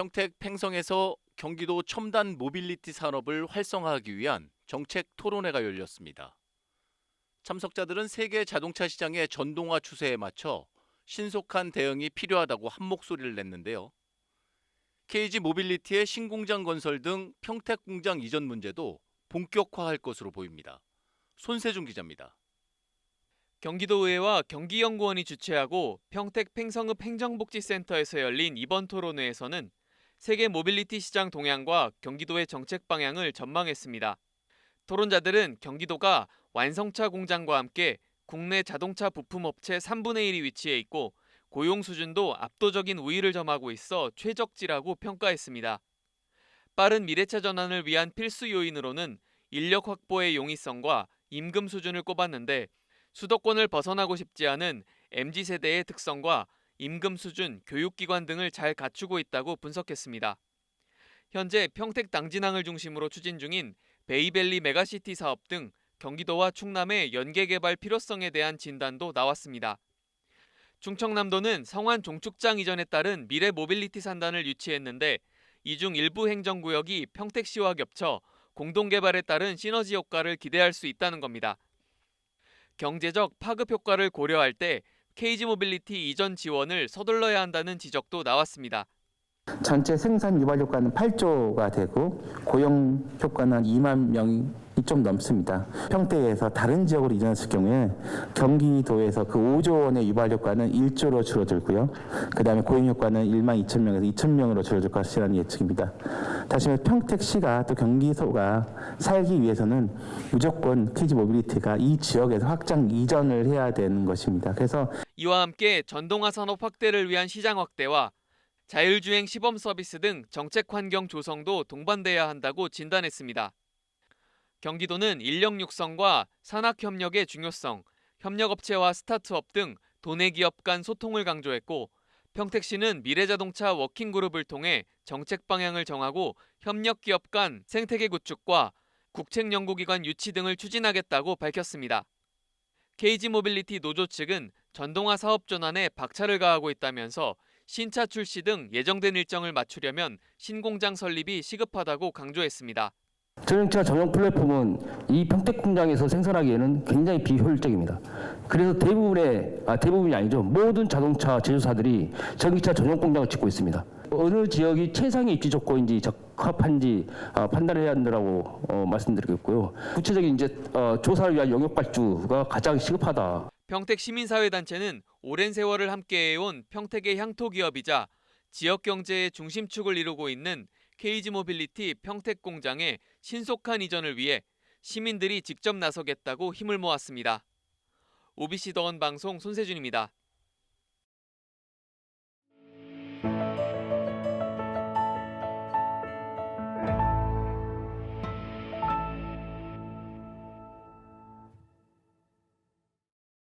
평택 팽성에서 경기도 첨단 모빌리티 산업을 활성화하기 위한 정책 토론회가 열렸습니다. 참석자들은 세계 자동차 시장의 전동화 추세에 맞춰 신속한 대응이 필요하다고 한 목소리를 냈는데요. KG 모빌리티의 신공장 건설 등 평택 공장 이전 문제도 본격화할 것으로 보입니다. 손세준 기자입니다. 경기도의회와 경기연구원이 주최하고 평택 팽성읍 행정복지센터에서 열린 이번 토론회에서는 세계 모빌리티 시장 동향과 경기도의 정책 방향을 전망했습니다. 토론자들은 경기도가 완성차 공장과 함께 국내 자동차 부품 업체 3분의 1이 위치해 있고 고용 수준도 압도적인 우위를 점하고 있어 최적지라고 평가했습니다. 빠른 미래차 전환을 위한 필수 요인으로는 인력 확보의 용이성과 임금 수준을 꼽았는데 수도권을 벗어나고 싶지 않은 MZ 세대의 특성과 임금 수준, 교육기관 등을 잘 갖추고 있다고 분석했습니다. 현재 평택 당진항을 중심으로 추진 중인 베이밸리 메가시티 사업 등 경기도와 충남의 연계 개발 필요성에 대한 진단도 나왔습니다. 충청남도는 성안 종축장 이전에 따른 미래 모빌리티 산단을 유치했는데 이 중 일부 행정구역이 평택시와 겹쳐 공동 개발에 따른 시너지 효과를 기대할 수 있다는 겁니다. 경제적 파급 효과를 고려할 때 KG 모빌리티 이전 지원을 서둘러야 한다는 지적도 나왔습니다. 전체 생산 유발 효과는 8조가 되고 고용 효과는 한 2만 명이 좀 넘습니다. 평택에서 다른 지역으로 이전했을 경우에 경기도에서 그 5조 원의 유발 효과는 1조로 줄어들고요. 그 다음에 고용 효과는 1만 2천 명에서 2천 명으로 줄어들 것이라는 예측입니다. 다시 말해 평택시가 또 경기도가 살기 위해서는 무조건 KG 모빌리티가 이 지역에서 확장 이전을 해야 되는 것입니다. 그래서 이와 함께 전동화 산업 확대를 위한 시장 확대와 자율주행 시범 서비스 등 정책 환경 조성도 동반돼야 한다고 진단했습니다. 경기도는 인력 육성과 산학 협력의 중요성, 협력업체와 스타트업 등 도내 기업 간 소통을 강조했고 평택시는 미래자동차 워킹그룹을 통해 정책 방향을 정하고 협력 기업 간 생태계 구축과 국책 연구기관 유치 등을 추진하겠다고 밝혔습니다. KG 모빌리티 노조 측은 전동화 사업 전환에 박차를 가하고 있다면서 신차 출시 등 예정된 일정을 맞추려면 신공장 설립이 시급하다고 강조했습니다. 전용차 전용 플랫폼은 이 평택 공장에서 생산하기에는 굉장히 비효율적입니다. 그래서 대부분의 아, 대부분이 아니죠. 모든 자동차 제조사들이 전기차 전용 공장을 짓고 있습니다. 어느 지역이 최상의 입지 조건인지 적합한지 아, 판단해야 한다고 어, 말씀드리겠고요. 구체적인 이제 어, 조사를 위한 영역 발주가 가장 시급하다. 평택 시민사회단체는 오랜 세월을 함께해온 평택의 향토 기업이자 지역 경제의 중심축을 이루고 있는 KG 모빌리티 평택 공장의 신속한 이전을 위해 시민들이 직접 나서겠다고 힘을 모았습니다. OBC 더원 방송 손세준입니다.